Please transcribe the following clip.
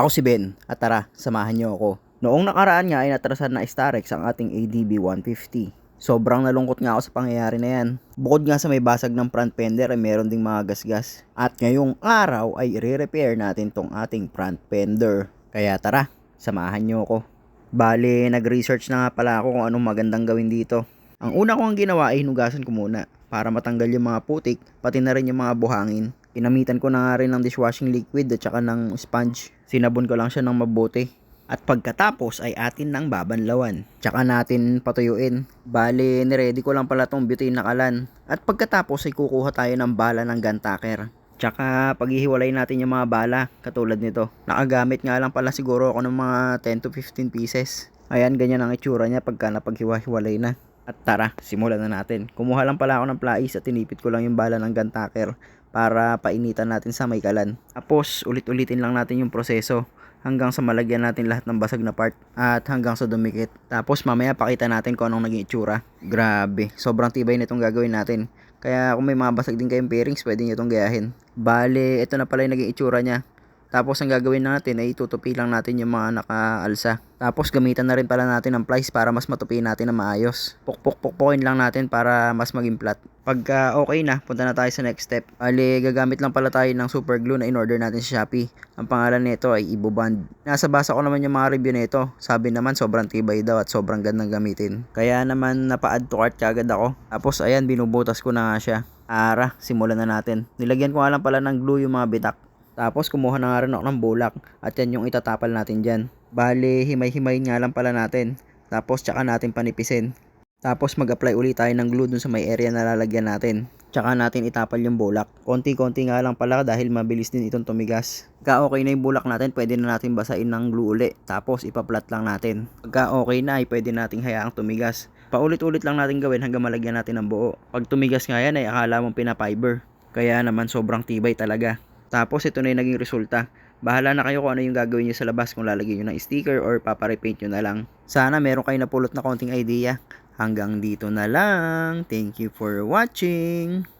Ako si Ben at tara, samahan niyo ako. Noong nakaraan nga ay natrasan na Starex ang ating ADB 150. Sobrang nalungkot nga ako sa pangyayari na yan. Bukod nga sa may basag ng front fender ay meron ding mga gasgas. At ngayong araw ay i-repair natin tong ating front fender. Kaya tara, samahan niyo ako. Bale, nag-research na nga pala ako kung anong magandang gawin dito. Ang una kong ginawa ay hinugasan ko muna para matanggal yung mga putik, pati na rin yung mga buhangin. Inamitan ko na nga rin ng dishwashing liquid at saka ng sponge. Sinabon ko lang siya ng mabuti. At pagkatapos ay atin nang babanlawan. Tsaka natin patuyuin. Bale, niready ko lang pala tong butane na kalan. At pagkatapos ay kukuha tayo ng bala ng guntacker. Tsaka paghihiwalay natin yung mga bala, katulad nito. Nakagamit nga lang pala siguro ako ng mga 10 to 15 pieces. Ayan, ganyan ang itsura niya pagka napaghiwa-hiwalay na. At tara, simulan na natin. Kumuha lang pala ako ng plais at tinipit ko lang yung bala ng guntacker para painitan natin sa may kalan. Tapos, ulit-ulitin lang natin yung proseso hanggang sa malagyan natin lahat ng basag na part at hanggang sa dumikit. Tapos mamaya pakita natin kung anong naging itsura. Grabe, sobrang tibay nitong gagawin natin. Kaya kung may mga basag din kayong bearings, pwede nyo itong gayahin. Bale, ito na pala yung naging itsura niya. Tapos ang gagawin natin ay tutupi lang natin yung mga nakaalsa. Tapos gamitan na rin pala natin ng plies para mas matupiin natin na maayos. Pukpuk-pukpukin lang natin para mas maging flat. Pagka okay na, punta na tayo sa next step. Ali, gagamit lang pala tayo ng super glue na in-order natin sa Shopee. Ang pangalan nito ay Ibo Band. Nasa basa ko naman yung mga review nito. Sabi naman sobrang tibay daw at sobrang gandang gamitin. Kaya naman napa-add to cart kagad ako. Tapos ayan, binubutas ko na nga siya. Ara, simulan na natin. Nilagyan ko nga lang pala ng glue yung mga bitak. Tapos kumuha na nga rin ako ng bulak at yan yung itatapal natin dyan. Bale, himay-himay nga lang pala natin. Tapos tsaka natin panipisin. Tapos mag-apply ulit tayo ng glue dun sa may area na lalagyan natin. Tsaka natin itapal yung bulak. Konti-konti nga lang pala dahil mabilis din itong tumigas. Pagka okay na yung bulak natin, pwede na natin basain ng glue uli. Tapos ipaplat lang natin. Pagka okay na, ay pwede nating hayaang tumigas. Paulit-ulit lang natin gawin hanggang malagyan natin ng buo. Pag tumigas nga yan ay akala mong pinapiber. Kaya naman sobrang tibay talaga. Tapos ito na yung naging resulta. Bahala na kayo kung ano yung gagawin nyo sa labas kung lalagyan nyo ng sticker or paparepaint nyo na lang. Sana meron kayo napulot na konting idea. Hanggang dito na lang. Thank you for watching.